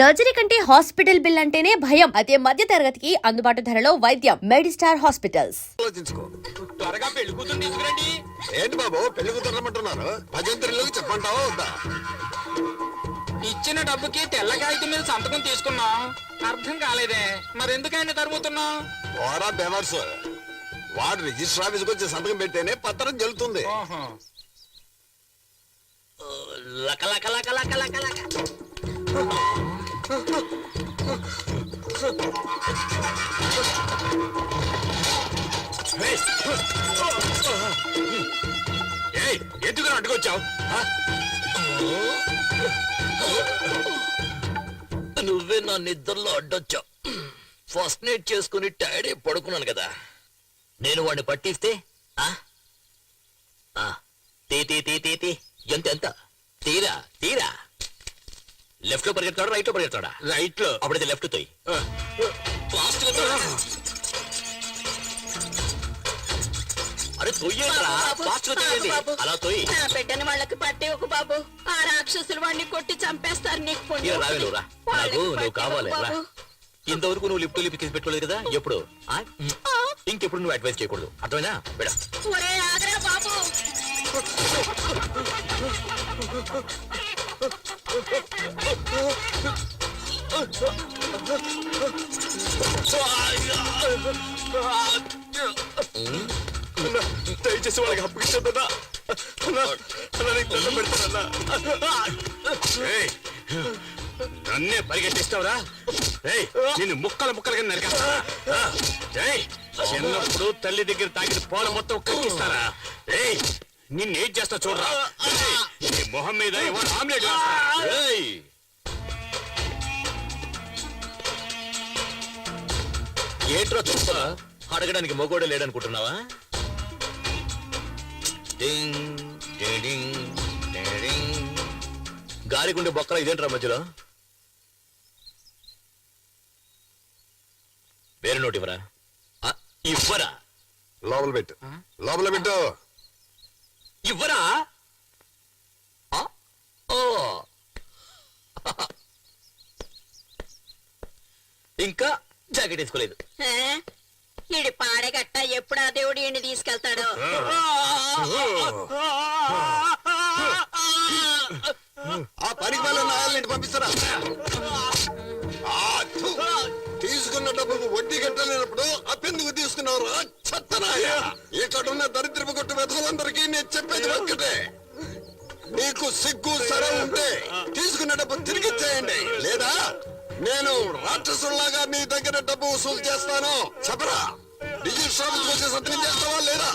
Surgery కంటే hospital bill అంటేనే భయం. అదే మధ్య తరగతికి అందుబాటు ధరలో వైద్యం. Medistar hospitals. ఆలోచించుకో. త్వరగా పెళ్ళి కూతురు తీసుకురండి. ఏంటి బాబు పెళ్ళి కుదరమంటున్నారు భజంత్రులకు చెప్పంటావా వద్దా? ఇచ్చిన డబ్బుకి తెల్ల కాగితం మీద సంతకం తీసుకున్నాం? అర్థం కాలేదే. మరెందుకైనా తరుముతున్నాం ఓరా బెవర్స్. వాడు రిజిస్టర్ ఆఫీస్కి వచ్చి సంతకం పెడితేనే పత్రం చెల్లుతుంది లక లక లక లక లక లక. ఎందుకు అడ్డుకొచ్చావు? నువ్వే నా నిద్రలో అడ్డొచ్చావు. ఫస్ట్ నైట్ చేసుకుని టైర్డ్ అయి పడుకున్నాను కదా. నేను వాడిని పట్టిస్తే తీ తీ తీ ఎంత ఎంత? తీరా తీరా. లెఫ్ట్లో పరిగెత్తాడా రైట్లో పరిగెత్తాడా రైట్లో. అప్పుడైతే లెఫ్ట్ తోయి. ఫాస్ట్గా అరే తొయ్యేంట్రా ఫాస్ట్గా తొయ్యండి అలా తొయ్యి. నా బిడ్డని వాళ్ళకి పట్టి ఒక బాబు. ఆ రాక్షసులు వాడిని కొట్టి చంపేస్తారు నీకు పుణ్యం. ఇక రావే నువ్వు రా వాళ్ళకి నాకు నువ్వు పట్టి కావాలి ఇవ్వకు రా. బాబు. ఇంతవరకు నువ్వు లిఫ్ట్ లిఫ్ట్ తీసి పెట్టుకోలేదు కదా? ఎప్పుడు? ఆ? ఇంకెప్పుడు నువ్వు అడ్వైస్ చేయకూడదు. అర్థమైనా బెడ ఒరే ఆగరా బాబు. దయచేసి వాళ్ళకి అప్పగించొద్దన్నా నన్నే పరిగెట్టిస్తావురా? ఏయ్, నిన్ను ముక్కలు ముక్కలుగా నరికేస్తారా ఆ, ఏయ్, చిన్నప్పుడు తల్లి దగ్గర తాగిన పోల మొత్తం కక్కిస్తారా? ఏయ్ నిన్నేం చేస్తా చూడరా? నీ మొహం మీద ఏమో ఆమ్లెట్. ఏయ్. ఏంట్రా చూస్తా అడగడానికి మొగోడే లేడనుకుంటున్నావా. గాలిగుండే బొక్కల ఇదేంట్రా మధ్యలో? వేరే నోటి ఇవ్వరా? ఇవ్వరా? లోపల పెట్టు. లోపల పెట్టు. ఇవ్వరా? ఇంకా జాకెట్ వేసుకోలేదు? ఈడి పాడగట్ట ఎప్పుడు ఆ దేవుడు ఈయన్ని తీసుకెళ్తాడో? ఆ పనికి వాళ్ళ నాయాలని పంపిస్తారా ఆ, థు. తీసుకున్న డబ్బుకు వడ్డీ కట్టలేనప్పుడు అప్పెందుకు తీసుకున్నారు చెత్తనాయ ఇక్కడ ఉన్న దరిద్రపు కొట్టు వెతలందరికీ నేను చెప్పేది ఒక్కటే. నీకు సిగ్గు సరే ఉంటే తీసుకున్న డబ్బు తిరిగి ఇచ్చేయండి. లేదా నేను రాక్షసుల్లాగా నీ దగ్గర డబ్బు వసూలు చేస్తాను. చెప్పరా? డిజిటల్ సత్యం చేస్తావా లేదా?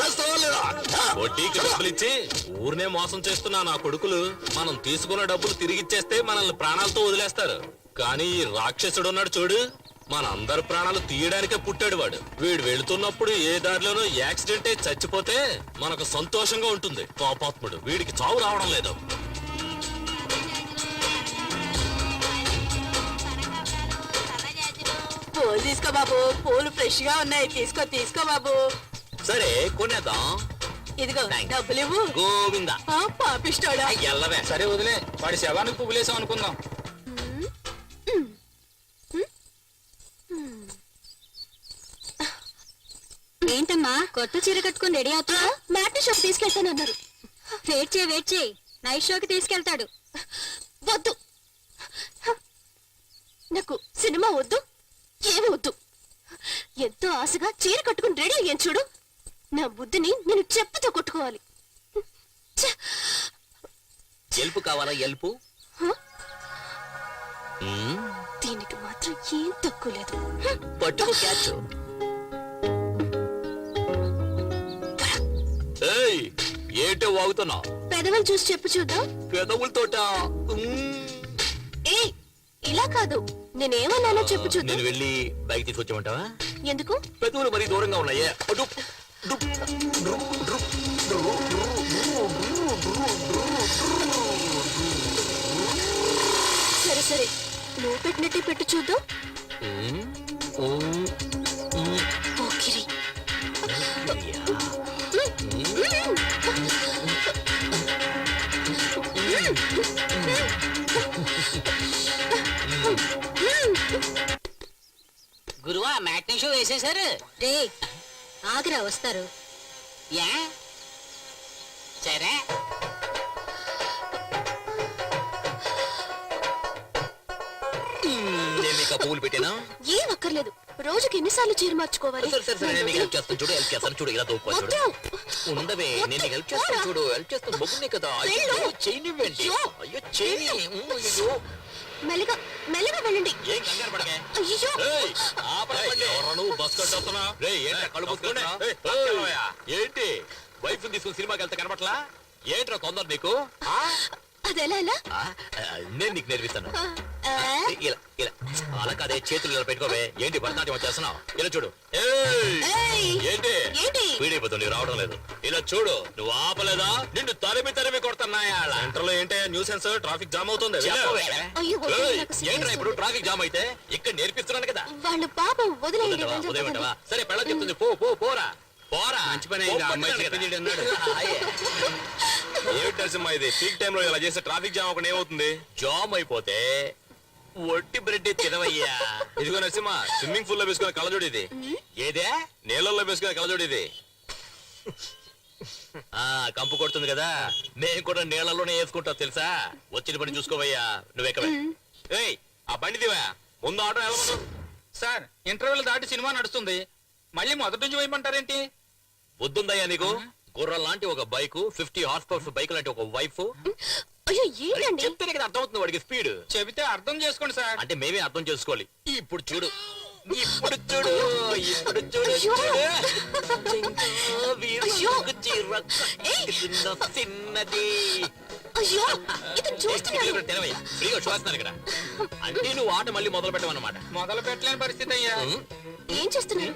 చేస్తావా లేదా? వడ్డీకి డబ్బులు ఇచ్చి ఊరినే మోసం చేస్తున్నా నా కొడుకులు. మనం తీసుకున్న డబ్బులు తిరిగిచ్చేస్తే మనల్ని ప్రాణాలతో వదిలేస్తారు. కానీ ఈ రాక్షసుడు ఉన్నాడు చూడు. మన అందరి ప్రాణాలు తీయడానికే పుట్టాడు వాడు. వీడు వెళుతున్నప్పుడు ఏ దారిలోనో యాక్సిడెంట్ అయి చచ్చిపోతే మనకు సంతోషంగా ఉంటుంది. కోపాత్ముడు. వీడికి చావు రావడం లేదు. పూలు తీసుకో బాబు పూలు ఫ్రెష్గా ఉన్నాయి. తీసుకో తీసుకో బాబు. సరే కొనేద్దాం. ఇదిగో. డబ్బులు ఇవ్వు. గోవింద. ఆ, పాపిస్తాడా ఎల్లవే. సరే వదిలే. వాడి శవానికి పువ్వులేసాం అనుకుందాం. ఏంటమ్మా? కొత్త చీర కట్టుకుని రెడీ అవుతా మ్యాట్ని షోకి తీసుకెళ్తానన్నారు. వెయిట్ చేయి వెయిట్ చేయి. నైట్ షోకి తీసుకెళ్తాడు. వద్దు. నాకు సినిమా వద్దు. ఏమి వద్దు ఎంతో ఆశగా చీర కట్టుకుని రెడీ అయ్యాను చూడు. నా బుద్ధిని నేను చెప్పుతో కొట్టుకోవాలి! ఎల్పు కావాలా? ఎల్పు. దీనికి మాత్రం ఏం తక్కువ లేదు. పట్టుకో క్యాచ్. ఏంటో వాగుతున్నావు? పెదవులు చూసి చెప్పు చూద్దాం. పెదవులతోట? ఏ ఇలా కాదు. నేనేమన్నానో చెప్పు చూద్దాం. నేను వెళ్ళి బైక్ తీసుకొచ్చామంటావా ఎందుకు? పెదవులు మరీ దూరంగా ఉన్నాయే. అటు, డు. సరే సరే. నువ్వు పెట్టినట్టే పెట్టు చూద్దాం. షో వేసేశారు? రే ఆగ్రా వస్తారు. యా? సరే. ఆ పువ్వులు పెట్టానా? ఏం అక్కర్లేదు. రోజుకి ఎన్నిసార్లు చీర మార్చుకోవాలి? సరే సరే సరే నేను నీకు హెల్ప్ చేస్తాను చూడు హెల్ప్ చేస్తాను చూడు ఇలా చూడు. ఉండవే నేను నీకు హెల్ప్ చేస్తాను చూడు హెల్ప్ చేస్తాను. మొగ్గునే కదా. అయ్యో. చేయనివ్వండి. అయ్యో. చేయని. ఉమ్, అయ్యో మెల్లగా మెల్లగా వెళ్ళండి. ఏం కంగారు పడకే. అయ్యో ఏయ్, ఎవరు నువ్వు? బస్ కట్టొస్తున్నా ఏంట్రా కళ్ళు. ఏంటి? వైఫ్ తీసుకుని సినిమాకి వెళ్తే కనపట్లా ఏంట్రా తొందర నీకు? ఆ? అది ఎలా ఎలా ఆ, ఆ, నేను నీకు నేర్పిస్తాను. ఆ, ఇలా ఇలా. అలా కాదే చేతులు ఇలా పెట్టుకోవే. ఏంటి భరతనాట్యం చేస్తున్నావు ఇలా చూడు. ఏయ్, ఏయ్, ఏంటి? ఏంటి? పీడిపోతుంది రావడం లేదు. ఇలా చూడు. నువ్వు ఆపలేదా? నిన్ను తరిమి తరిమి కొడుతున్నాయా సెంటర్లో ఏంటి న్యూసెన్స్ ట్రాఫిక్ జామ్ అవుతుంది. అయ్యో ఏంట్రా ఇప్పుడు. ట్రాఫిక్ జామ్ అయితే? ఇక్కడ నేర్పిస్తున్నాను కదా. వాళ్ళు పాపం వదిలేయండి వదిలేవా. సరే పెళ్ళ చెప్తుంది. పో పో పోరా. పోరా మంచి పని అయింది, ఆ అమ్మాయి చెప్పింది అన్నాడు. ఏమిటి నరసింహ ఇది? పీక్ టైం లో ఇలా చేస్తే ట్రాఫిక్ జామ్ ఒకటి ఏమవుతుంది? జామ్ అయిపోతే ఒట్టి బ్రెడ్ తినవయ్యా. ఇదిగో నరసింహ స్విమ్మింగ్ పూల్లో వేసుకునే కళ్ళజోడు ఇది. ఏదే? నీళ్ళల్లో వేసుకునే కళ్ళజోడు ఇది. ఆ కంపు కొడుతుంది కదా. మేము కూడా నీళ్ళలోనే వేసుకుంటాం తెలుసా? వచ్చిన పని చూసుకోవయ్యా. నువ్వెక్కవే ఏయ్ ఆ బండి దివా. ముందు ఆటో వెళ్ళమను. సార్ ఇంటర్వెల్ దాటి సినిమా నడుస్తుంది. మళ్ళీ మొదటి నుంచి వేయమంటారేంటి? బుద్ధుందయ్యా నీకు? గుర్రం లాంటి ఒక bike fifty horse powers bike లాంటి ఒక వైఫ్. అయ్యో ఏంటండి? చెప్తేనే కదా అర్థమవుతుంది వాడికి స్పీడ్. చెబితే అర్థం చేసుకోండి సార్. అంటే మేమే అర్థం చేసుకోవాలి. ఇప్పుడు చూడు. ఇప్పుడు చూడు. ఇప్పుడు చూడు. అయ్యో. చూడు. చిన్నది. అయ్యో ఇతను చూస్తున్నాడు. ఫ్రీగా చూస్తున్నాను ఇక్కడ. అంటే నువ్వు ఆట మళ్ళీ మొదలు పెట్టమన్నమాట. మొదలు పెట్టలేని పరిస్థితి అయ్యా? ఏం చేస్తున్నారు?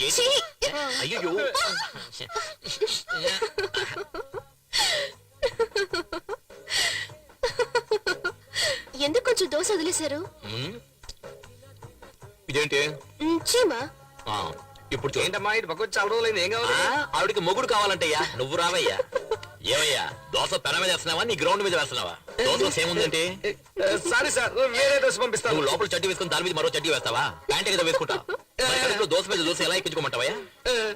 ఏంటి? ఛీ! అయ్యో ఎందుకు కొంచెం దోశ వదిలేశారు? ఇదేంటి? మ్, చీమా. ఆ, ఇప్పుడు చూడు. ఏంటమ్మా ఇటు పక్క చాలా రోజులైంది ఏం కావాలి? ఆ, ఆవిడకి మొగుడు కావాలంటయ్యా. నువ్వు రావయ్యా. ఏమయ్యా దోశ పెన మీద వేస్తున్నావా? నీ గ్రౌండ్ మీద వేస్తున్నావా? దోశ ఏముందంటే సారీ సార్ వేరే దోశ పంపిస్తాను. నువ్వు లోపల చడ్డీ వేసుకుని దాని మీద మరో చడ్డీ వేస్తావా? ప్యాంట్ ఏదో వేసుకుంటావు దోశ మీద దోశ ఎలా ఎక్కించుకోమంటావయ్యా?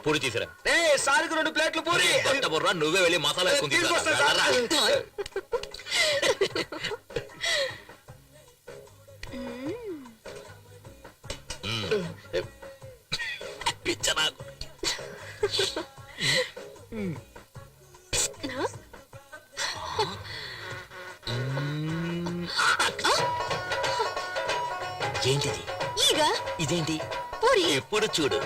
పూరి తీసిరా ఏ సారికి రెండు ప్లేట్లు పూరి. కొత్త బుర్ర నువ్వే వెళ్ళి మసాలా వేసుకుని తీసుకురా. తీసుకొస్తా సార్. వెళ్ళరా. మ్మ్. పిచ్చ నాకు. ఏంటిది? ఈగ? ఇదేంటి? పూరి. ఎప్పుడు చూడు.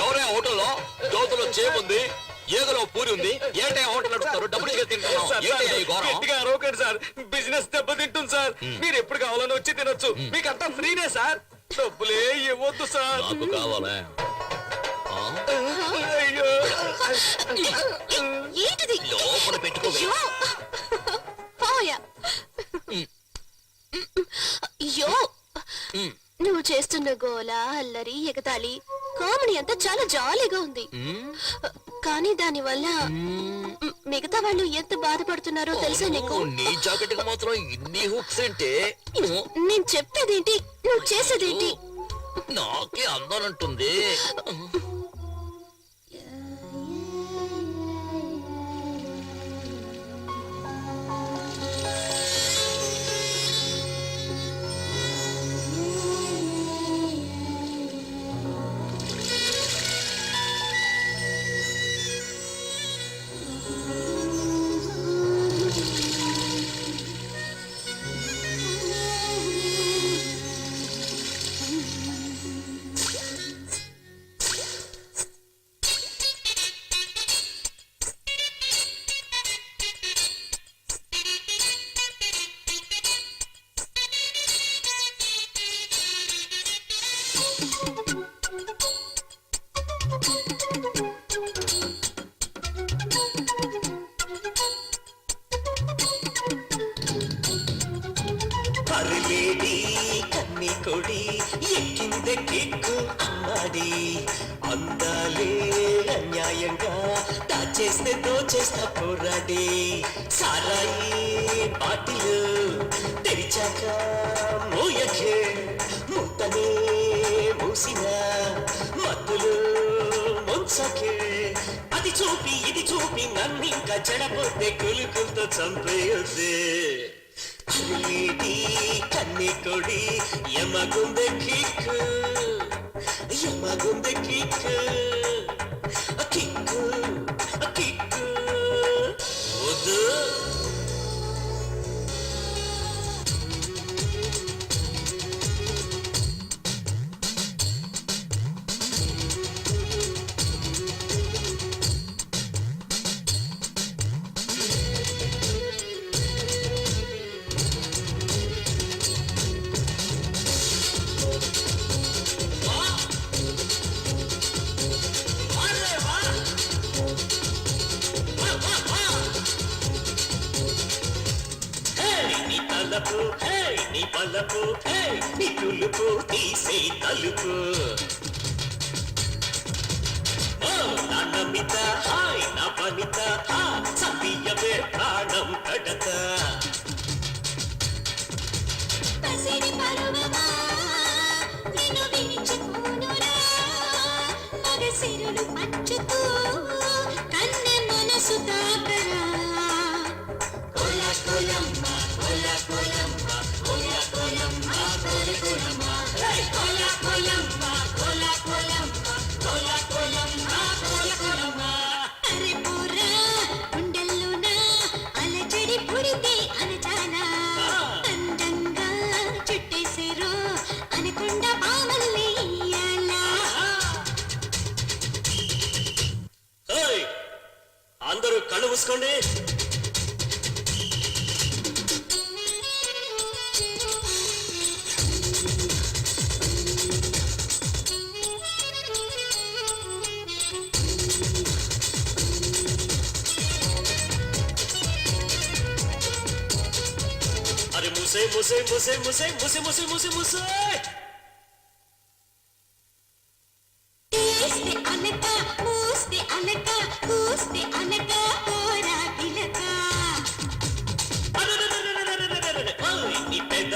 ఎవరే హోటల్లో? దోతలో చేముంది ఏగలో పూరి ఉంది ఏంటే హోటల్ నడుపుతారు డబ్బులు గట్టిగా సార్. బిజినెస్ దెబ్బతింటుంది సార్. మీరు ఎప్పుడు కావాలని వచ్చి తినొచ్చు. మీకు అంతా ఫ్రీనే సార్. డబ్బులే ఇవ్వద్దు సార్. నాకు కావాలా. ఏంటిది? లోపల పెట్టుకోవే అయ్యో. పోయా. అయ్యో. మ్. నువ్వు చేస్తున్న గోల అల్లరి ఎగతాళి కామెడీ అంతా చాలా జాలీగా ఉంది. కానీ దాని వల్ల మిగతా వాళ్ళు ఎంత బాధపడుతున్నారో తెలుసా నీకు? ఓ, నీ జాకెట్కి మాత్రం ఇన్ని హుక్స్ అంటే నేను చెప్పేదేంటి? నువ్వు చేసేదేంటి? నాకే అందాలంటుంది. సారాయి బాటిలు తెరిచాక మోయకే ముంతనే మూసిన మత్తులు ముంచకే. అది చూపి ఇది చూపి నన్నింకా చెడపోతే కులుకులతో చంపేయొద్దే. అరేటి కన్ని కొడి యమగుందె కిక్కు యమగుందె కిక్కు కిక్కు. తీసే తలుపు. ఓ నా నమిత హాయ్ నా సతీయమే ప్రాణం కడత. పసిడి పరువమా నిన్ను విడిచిపోనురా. మగసిరులు పంచుతూ కన్నె మనసు తాకరా musei, musei, musei, musei, musei, musei, musei, musei.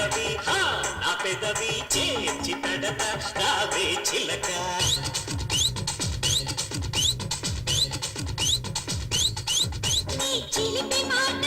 పెదవి. నా పెదవి చేర్చి తడత రావే చిలక. చిలిపి మాట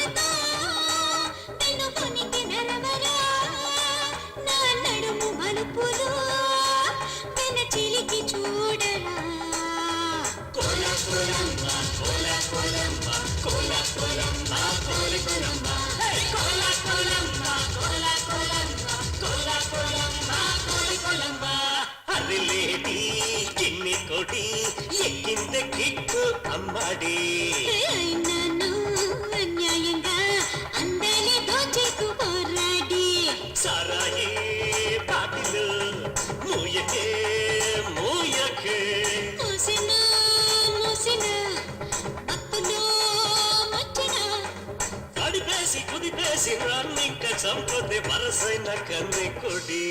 కుదిపేసి రన్నింక చంపొద్ది వరసైన కన్నె కొడి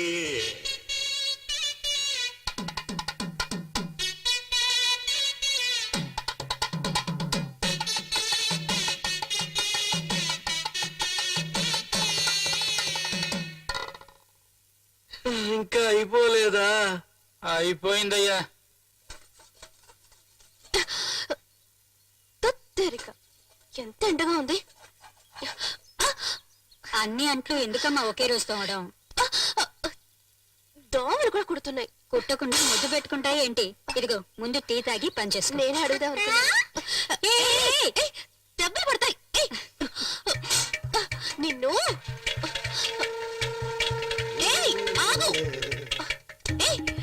ఇంకా అయిపోలేదా? అయిపోయిందయ్యా. ఎంత ఎండగా ఉంది? అన్ని అంట్లు ఎందుకమ్మా ఒకే రోజు తోమడం? దోమలు కూడా కుడుతున్నాయి. కుట్టకుండా ముద్దు పెట్టుకుంటాయి ఏంటి? ఇదిగో ముందు టీ తాగి పనిచేసుకో నేనే అడుగుదాం దెబ్బలు పడతాయి. నిన్ను